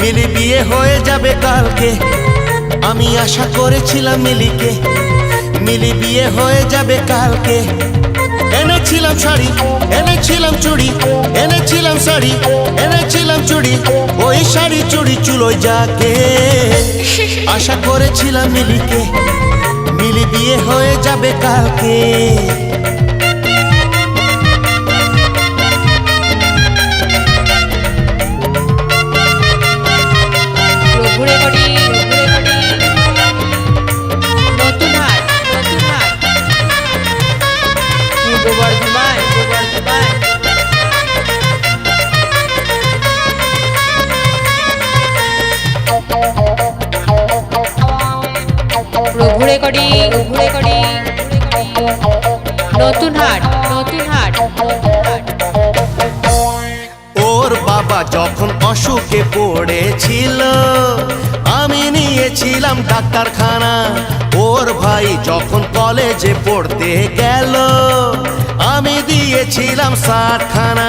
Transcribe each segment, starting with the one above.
মিলি বিয়ে হয়ে যাবে কালকে। আমি আশা করেছিলাম মিলিকে। মিলি বিয়ে হয়ে যাবে কালকে। এনেছিলাম শাড়ি, এনেছিলাম চুড়ি, এনেছিলাম শাড়ি, এনেছিলাম চুড়ি, ওই শাড়ি চুড়ি চুলোয় যাকে। আশা করেছিলাম মিলিকে। মিলি বিয়ে হয়ে যাবে কালকে। নতুন হাট নতুন হাট ওর বাবা যখন অসুখে পড়েছিল, আমি নিয়েছিলাম ডাক্তারখানা। ওর ভাই যখন কলেজে পড়তে গেল, আমি দিয়েছিলাম ষাটখানা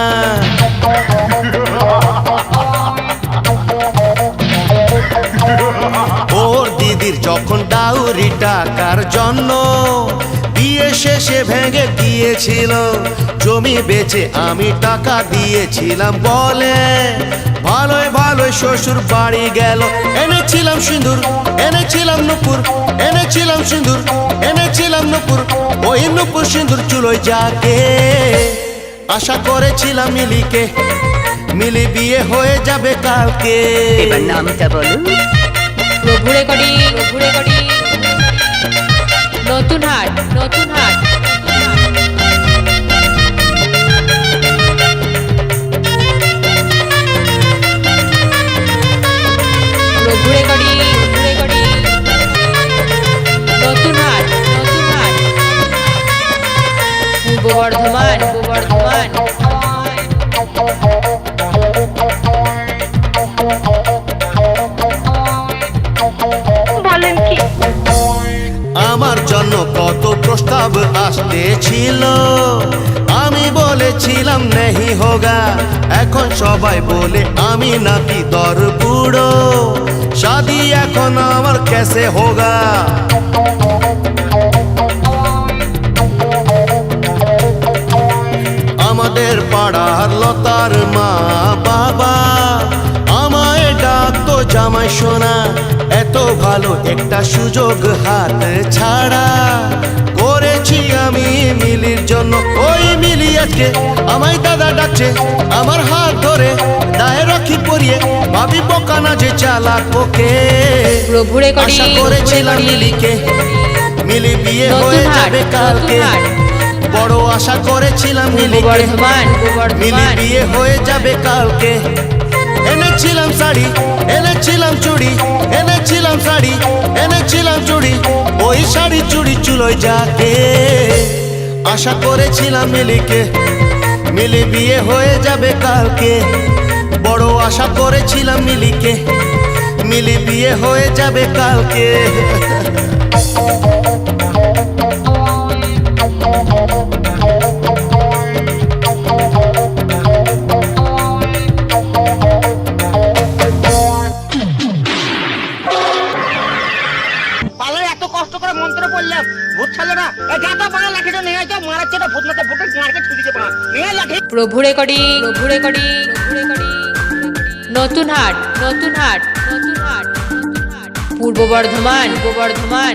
ওর দিদির যখন ডাউরি টাকার জন্য বিয়ে শেষে ভেঙে দিয়েছিল। জমি বেচে আমি টাকা দিয়েছিলাম বলে ভালোই ভালোই শ্বশুর বাড়ি গেল। এনেছিলাম সিঁদুর এনেছিলাম নুপুর এনেছিলাম সিঁদুর এনেছিলাম নুপুর ওই নুপুর সিঁদুর চুলোয় যাকে আশা করেছিলাম মিলিকে মিলি বিয়ে হয়ে যাবে কালকে। এবার নামটা বলো প্রভুরে করি প্রভুরে করি। নতুন হাট নতুন হাট। পূর্ব বর্ধমান পূর্ব বর্ধমান। আমার জন্য কত প্রস্তাব আসতেছিল। আমি বলেছিলাম, নেহি হোগা। এখন সবাই বলে, আমি নাকি দর বুড়ো শাদি এখন আমার কেসে হোগা। আমাদের পাড়ার লতার মা বাবা জামাই সোনা এত ভালো একটা সুযোগ হাত ছাড়া। করেছি আমি মিলির জন্য ওই মিলি আজকে আমায় দাদা ডাকছে আমার হাত ধরে দায় রাখি পরিয়ে ভাবি বোকা না যে চালাক ওকে। আশা করেছিলাম করি। মিলিকে মিলি বিয়ে হয়ে যাবে কালকে। বড় আশা করেছিলাম মিলিকে মিলি বিয়ে হয়ে যাবে কালকে। এনেছিলাম শাড়ি এনেছিলাম চুড়ি এনেছিলাম শাড়ি এনেছিলাম চুড়ি, ওই শাড়ি চুড়ি চুলোয় যাকে। আশা করেছিলাম মিলিকে, মিলি বিয়ে হয়ে যাবে কালকে। বড় আশা করেছিলাম মিলিকে, মিলি বিয়ে হয়ে যাবে কালকে। প্রভুরে করি প্রভুরে করি নতুন হাট নতুন হাট নতুন হাট, পূর্ব বর্ধমান পূর্ব বর্ধমান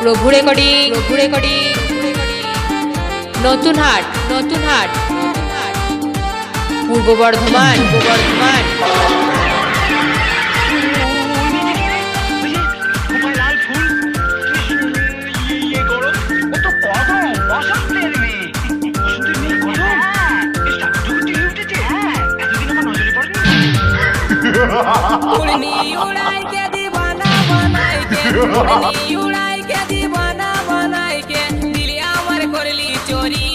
প্রভুরে করি নতুন হাট নতুন হাট নতুন হাট, পূর্ব বর্ধমান পূর্ব বর্ধমান উড়নি উড়াই কে দিবানা বানাই কে উড়নি উড়াই কে দিবানা বানাই কে দিলি আমার করলি চোরি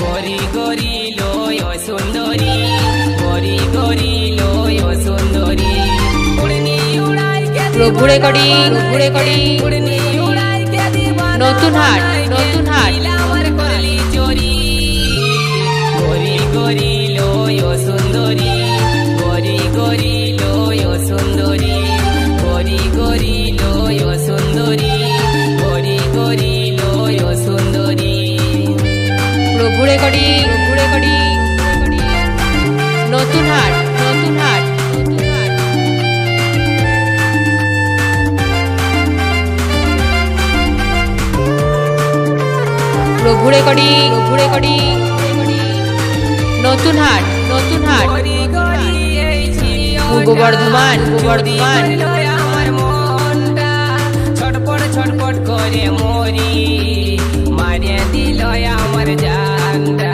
গরি গরি লয় সুন্দরী গরি গরি কড়ি বুড়ে কড়ি নতুন হাট নতুন হাট রঘু রেকর্ডিং রঘু রেকর্ডিং নতুন হাট নতুন হাট নতুন হাট। নতুন হাট নতুন হাট। গরি গরি এই ঝিও পূর্ব বর্ধমান, পূর্ব বর্ধমান। চুরি করল আমার মনটা ছটপট ছটপট করে মরি। মারিয়া দিল আমার জানটা গরি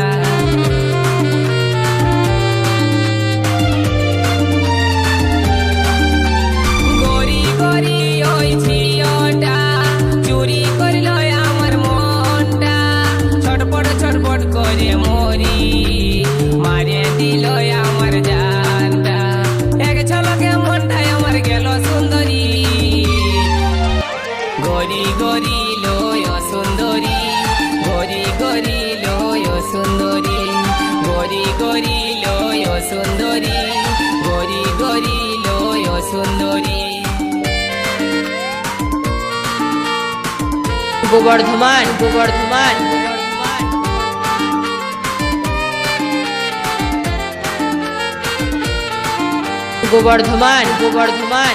পূর্ব বর্ধমান পূর্ব বর্ধমান পূর্ব বর্ধমান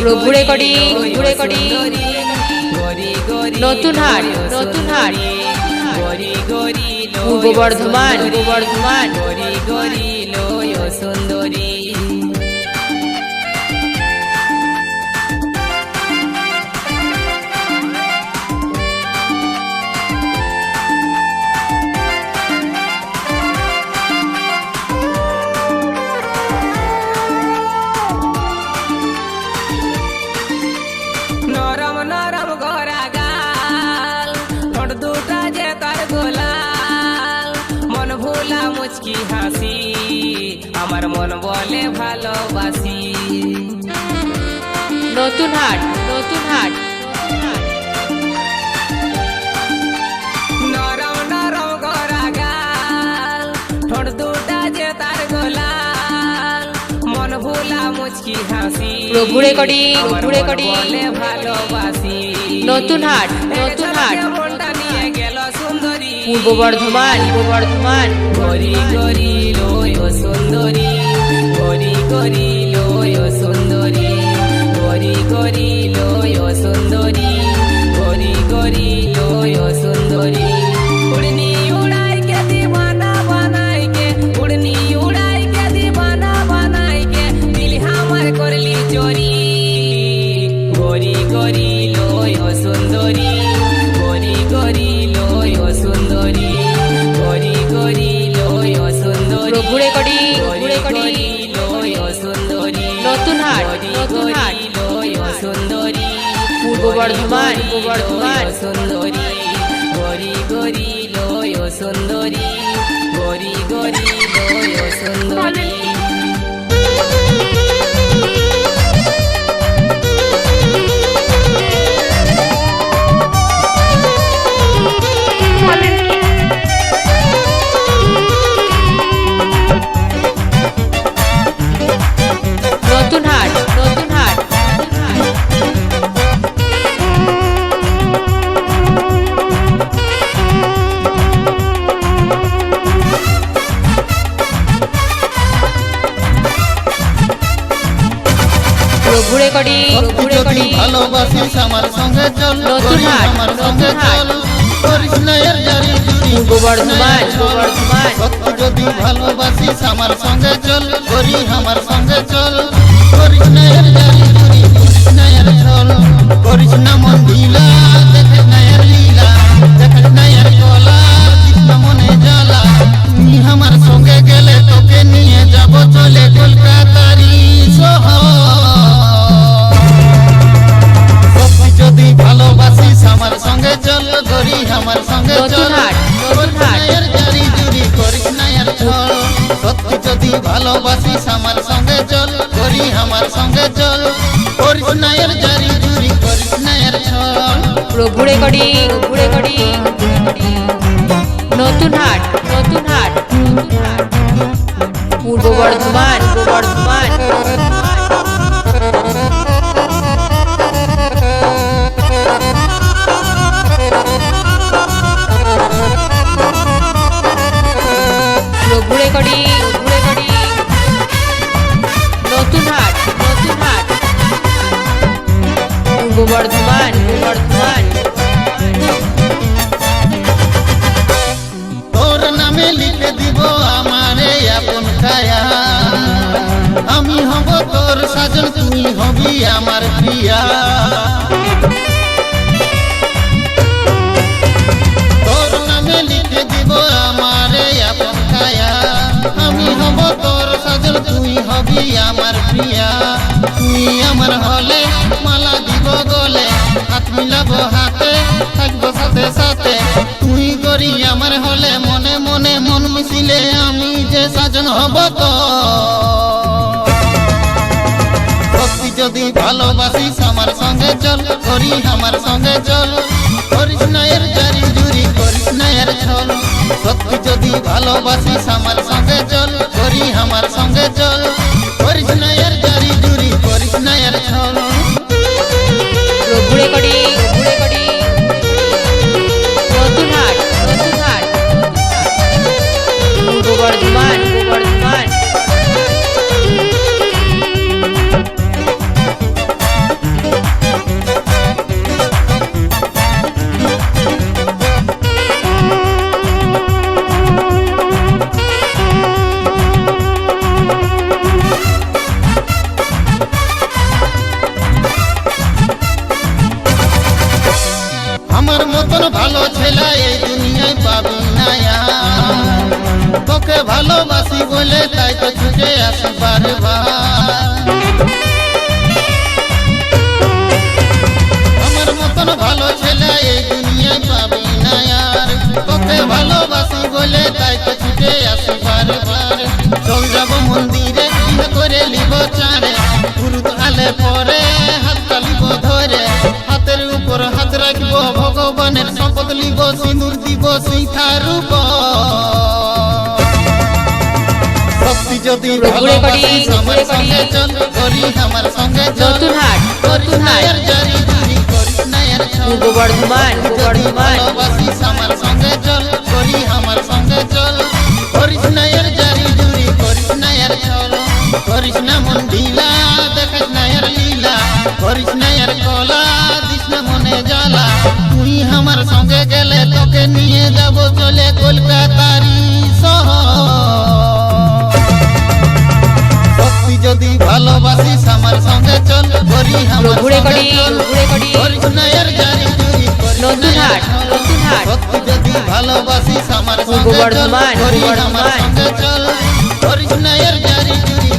গরি রেকর্ডিং, রেকর্ডিং। নতুন হাট, নতুন হাট। পূর্ব বর্ধমান, পূর্ব বর্ধমান। মন বলে ভালোবাসি। নতুন হাট নতুন হাট। নরম নরম গরা গাল ঠোঁট দুটা যে তার গোলাল। মন ভোলা মুচকি হাসি। রঘু রেকর্ডিং, আমার রঘু রেকর্ডিং। বলে ভালোবাসি। নতুন হাট, নতুন হাট। নিয়ে গেল সুন্দরী। পূর্ব বর্ধমান পূর্ব বর্ধমান। লয় আমার সঙ্গে চল আমার সঙ্গে। চল করিস না এর জারি। বর্ধমান। সত্যি যদি ভালোবাসিস আমার সঙ্গে চল করি আমার সঙ্গে চল করিস না এর জারি জুরি করিস না এর চল করিস না মন ঢিলা দেখিস না এর লীলা দেখিস না এর গলা দিস মনে জ্বালা আমার সঙ্গে গেলে তোকে নিয়ে যাব চলে কলকাতারি শহর আমার সঙ্গে চল করি আমার সঙ্গে চল। হাট, নতুন করিস না হাট। এর জারি জুরি করিস না এর ছল সত্যি যদি ভালোবাসিস আমার সঙ্গে চল করি আমার সঙ্গে চল। করিস না এর জারি জুরি করিস না এর ছল প্রভু রেকর্ডিং প্রভু রেকর্ডিং নতুন হাট নতুন হাট তোর সাজন তুই হবি আমার প্রিয়া। তোর নামে লিখে দিব আমারে আপন কায়া আমি হব তোর সাজন তুই হবি আমার প্রিয়া। তুই আমার হলে মালা দিব গলে, হাত মিলাবো হাতে, থাকব সাথে সাথে। তুই করি আমার হলে মনে মনে মন মিশিলে আমি যে সাজন হব তো সত্যি যদি ভালোবাসিস আমার সঙ্গে চল, করি আমার সঙ্গে চল। করিস না এর জারি জুরি, করিস না এর ছল। সত্যি যদি ভালোবাসিস আমার সঙ্গে চল, করি আমার সঙ্গে ভালোবাসি বলে তাই তো ছুটে আসি বারবার আমার মতন ভালো ছেলে এই দুনিয়ায় পাবি না আর। তোকে ভালোবাসি বলে তাই তো ছুটে আসি বারবার চল যাব মন্দিরে বিয়ে করে লিব চারে। গুরু আলে পরে হাতটা লিব ধরে। হাতের উপর হাত রাখব, ভগবানের শপথ লিব সিঁদুর দিব শিখার উপর। যদি প্রভু রেকর্ডিং, ভালোবাসিস প্রভু আমার সঙ্গে রেকর্ডিং। চল করি আমার সঙ্গে চল নতুন হাট, করিস নতুন না হাট। এর জারি জুরি, করিস না এর ছল। পূর্ব বর্ধমান পূর্ব যদি বর্ধমান ভালোবাসিস আমার সঙ্গে চল করি আমার সঙ্গে চল করিস না এর জারি জুরি করিস না এর ছল করিস না মন ঢিলা দেখিস না এর লীলা করিস না এর কলা দিস না মনে জ্বালা তুই আমার সঙ্গে গেলে তোকে নিয়ে যাব চলে কলকাতারি শহর সত্যি যদি ভালোবাসিস আমার সঙ্গে চল করি আমার সঙ্গে চল না এর জারি জুরি করিস নতুন না এর হাট, ছল। নতুন হাট। সত্যি যদি ভালোবাসিস আমার সঙ্গে চল করি আমার সঙ্গে চল জারি জুরি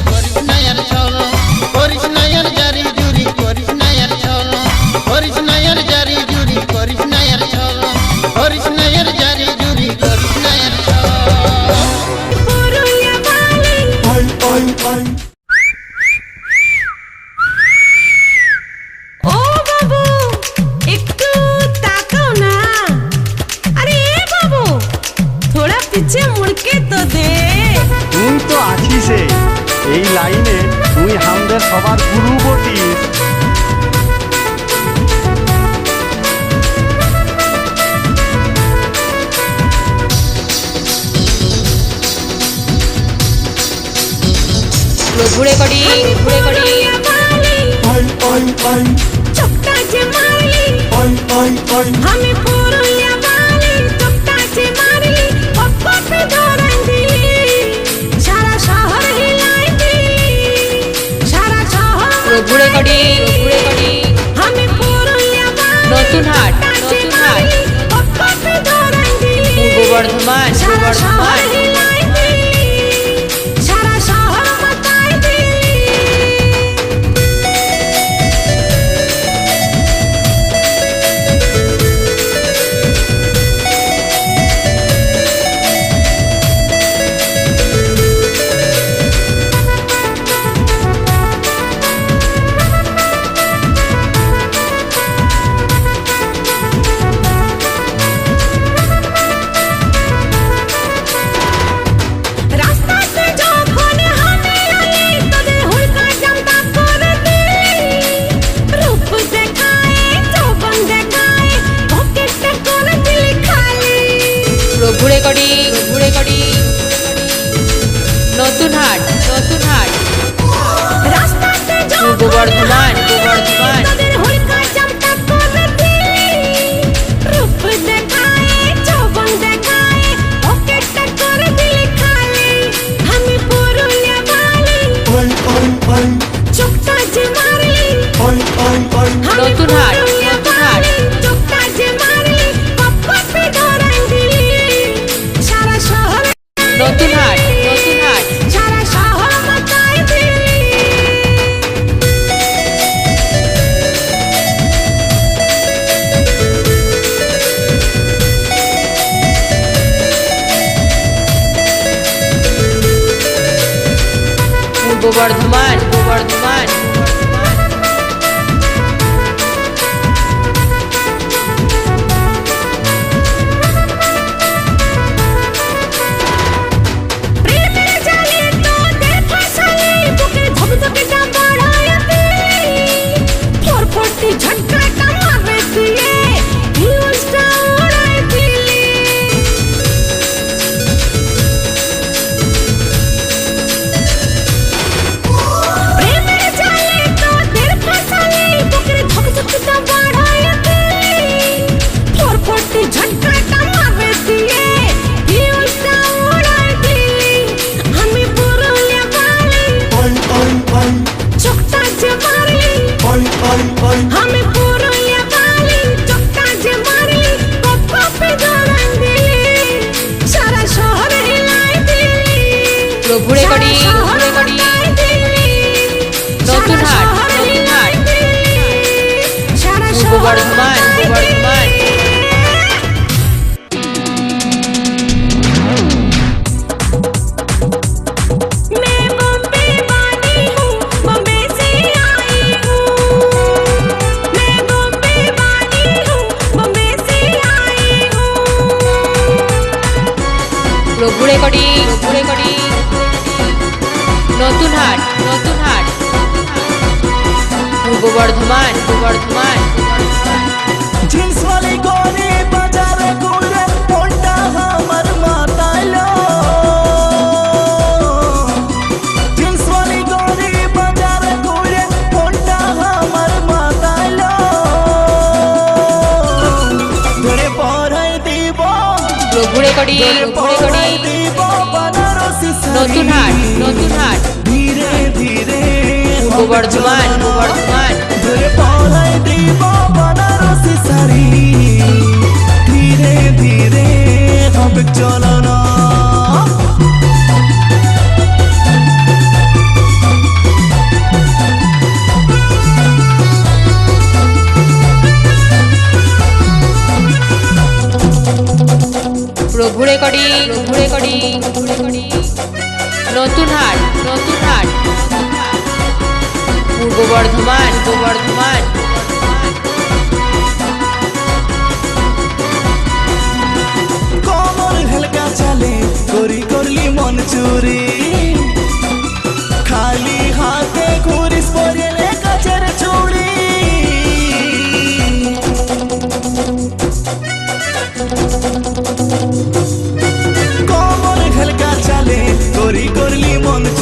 கொடி. নতুনহাট নতুনহাট ধীরে ধীরে পূর্ব বর্ধমান বর্ধমান ধরে পড়াই দিব বনারসি শাড়ি। ধীরে প্রভুরে কড়ি প্রভুরে কড়ি প্রভুরে কড়ি নতুন হাট নতুন হাট। পূর্ব বর্ধমান পূর্ব বর্ধমান। কমল হেলকা চলে করি করলি মন চুরি। খালি হাতে ঘুরিস পরে কাছের চুড়ি কমর করি করি on the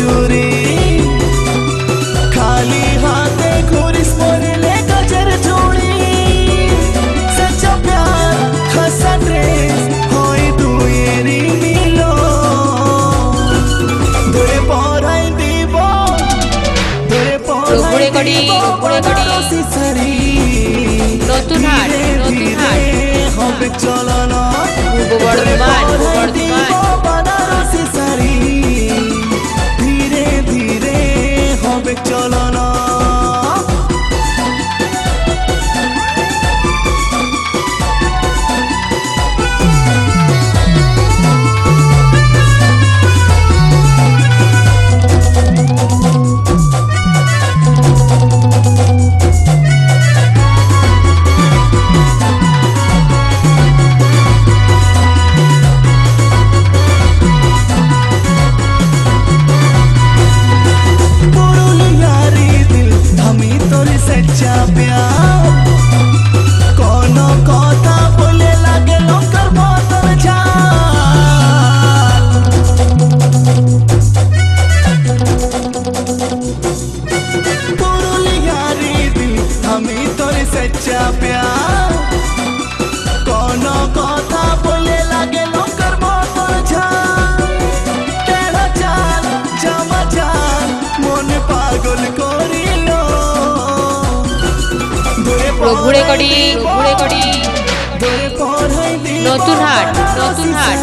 করি করি নতুন হাট নতুন হাট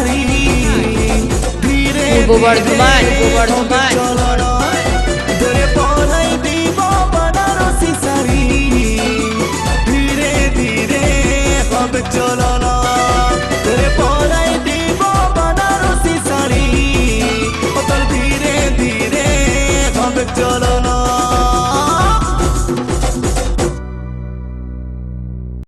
পূর্ব বর্ধমান পূর্ব বর্ধমান চলো না ধীরে ধীরে হবে